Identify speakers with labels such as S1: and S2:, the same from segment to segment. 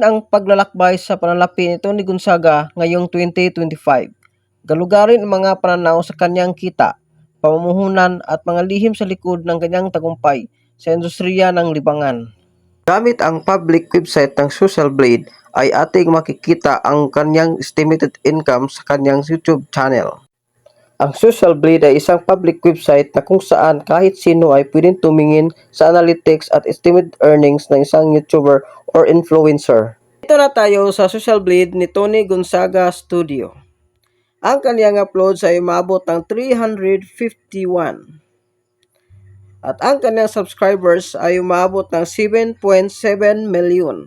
S1: ang paglalakbay sa panalapi nito ni Gonzaga ngayong 2025. Galugarin ang mga pananaw sa kanyang kita, pamumuhunan at mga lihim sa likod ng kanyang tagumpay sa industriya ng libangan. Gamit ang public website ng Social Blade ay ating makikita ang kanyang estimated income sa kanyang YouTube channel. Ang Social Blade ay isang public website na kung saan kahit sino ay pwedeng tumingin sa analytics at estimated earnings ng isang YouTuber or influencer. Ito na tayo sa Social Blade ni Tony Gonzaga Studio. Ang kanyang uploads ay umabot ng 351. At ang kanyang subscribers ay umabot ng 7.7 million.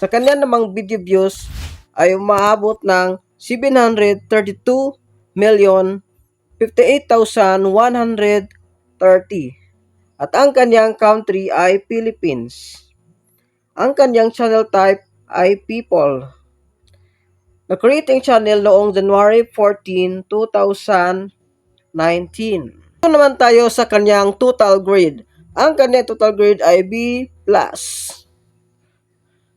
S1: Sa kanya namang video views ay umaabot ng 732 million 58,130 at ang kanyang country ay Philippines. Ang kanyang channel type ay People. Na-creating channel noong January 14, 2019. Ito naman tayo sa kanyang total grade. Ang kanyang total grade ay B+.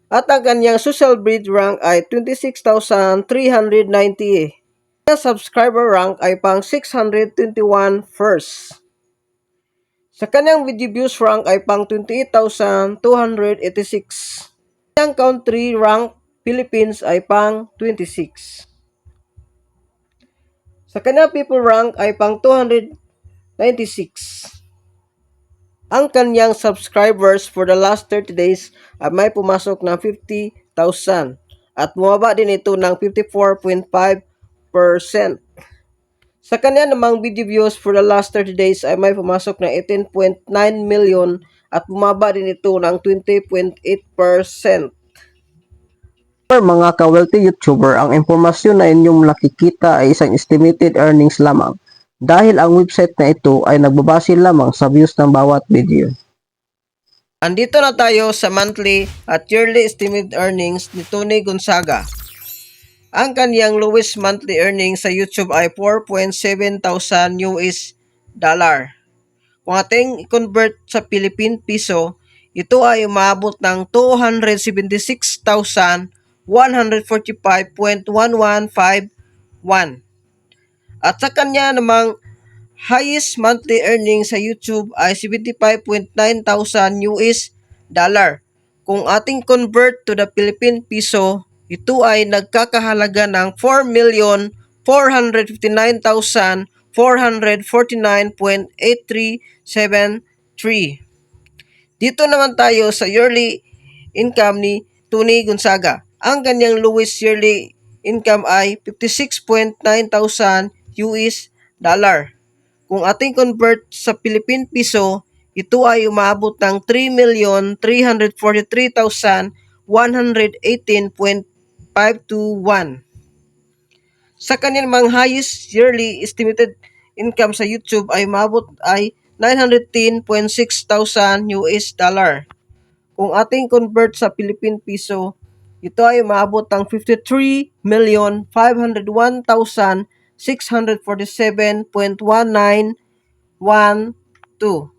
S1: At ang kanyang social breed rank ay 26,390. Ang subscriber rank ay pang 621 first. Sa kanyang video views rank ay pang 28,286. Ang country rank Philippines ay pang 26. Sa kanyang people rank ay pang 296. Ang kanyang subscribers for the last 30 days ay may pumasok ng 50,000 at bumaba din ito ng 54.5%. Sa kanya namang video views for the last 30 days ay may pumasok ng 18.9 million at bumaba din ito ng 20.8%. For mga ka-wealthy YouTuber, ang impormasyon na inyong nakikita ay isang estimated earnings lamang dahil ang website na ito ay nagbabase lamang sa views ng bawat video. Andito na tayo sa monthly at yearly estimated earnings ni Tony Gonzaga. Ang kaniyang lowest monthly earnings sa YouTube ay 4.7 thousand US dollar. Kung ating i-convert sa Philippine Piso, ito ay umabot ng 276,145.1151. At sa kanya namang highest monthly earnings sa YouTube ay 75.9 thousand US dollar. Kung ating convert to the Philippine Piso, ito ay nagkakahalaga ng 4,459,449.8373. Dito naman tayo sa yearly income ni Tony Gonzaga. Ang kanyang lowest yearly income ay 56.9 thousand US dollar. Kung ating convert sa Philippine Piso, ito ay umabot ng 3,343,118.521. Sa kanyang mga highest yearly estimated income sa YouTube ay umabot ay 910.6 thousand US dollar. Kung ating convert sa Philippine Piso, ito ay umabot ng 53,501,647.1912.